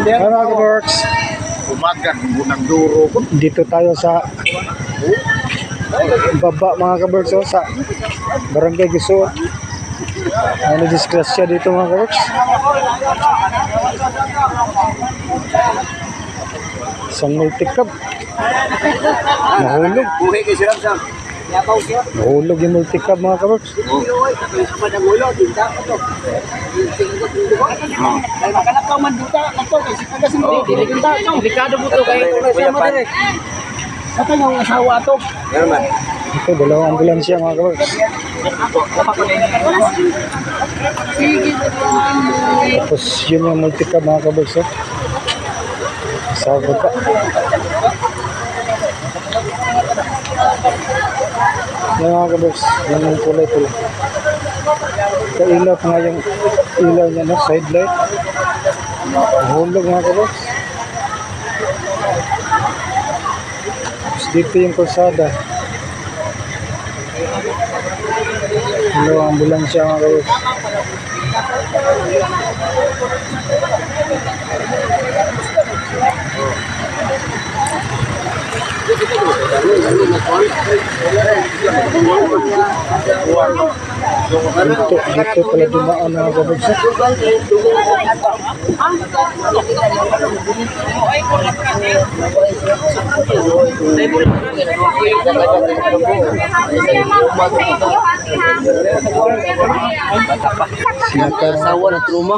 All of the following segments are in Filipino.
Hi mga kaworks, Umagan mo ng duro ko. dito tayo sa baba mga kaworks oh, sa Barangay Gusuot. Ano disgrasya dito mga kaworks? Isang multicab. Nahulog. Buhay kay Siram Sam. Nahulog yung multicab mga kaworks. Delikado mo to kay Kuya Pan. Ito yung asawa to. Meron Ito, dalawang ambulansya mga kaworks. Tapos yun yung multicab mga kaworks. Oh. Sa baba. Yan mga kaworks. Yan yung kulay pula. Sa ilaw pa nga yung ilaw niya, no? side light. Mahulog mga kaworks. Tapos dito yung kalsada. Dalawang ambulansya mga kaworks. Dito, dito pala dumaan mga kaworks. Sinakay mga Asawa na truma.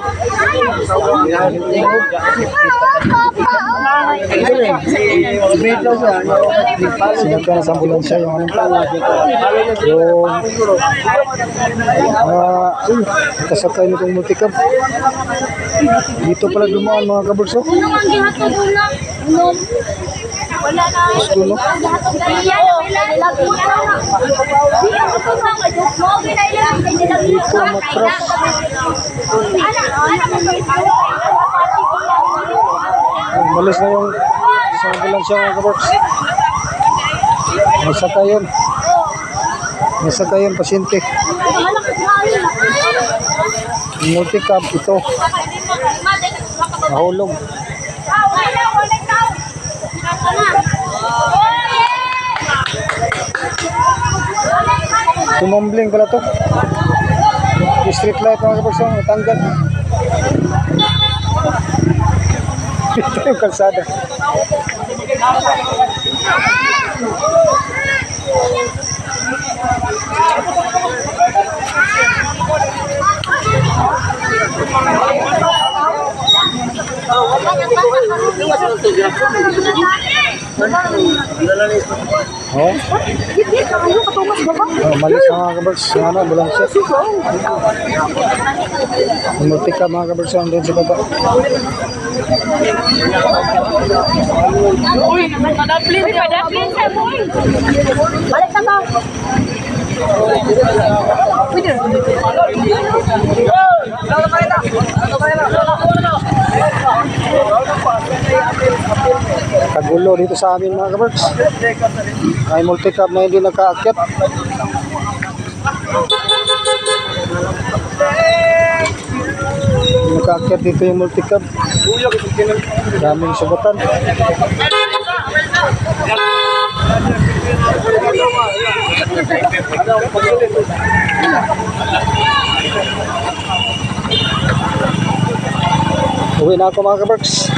Sinagka na sa ambulansya yung anong pala. Yung uh, kasakay nitong multicab. Dito pala dumaan mga kaburso. Gusto no? Iya na wala lagu na. Di ako to sa kadyo. Mo ginailan kay nila. Dito ang matras. Ana, ana Ay, Malis na yung sa ambulansya mga kaburso. May sakay yun. May sakay yun pasyente. Yung multicab ito. Nahulog. Tumambling pala to. Yung street light mga kaburso. Natanggal. इतने प्रसाद है। Ito yung kalsada. Oh, oh malis na mga kabers. Yung ano, ambulansya. Umulti ka mga kabers. Doon sa baba. Uy, padaplin ka. Padaplin sa boy. Balik na ka. Kagulo dito sa amin mga kabers. May multicab na hindi nagkaakyat. Nagkaakyat dito yung multicab. Daming sugatan. Uwi na ako mga kabers.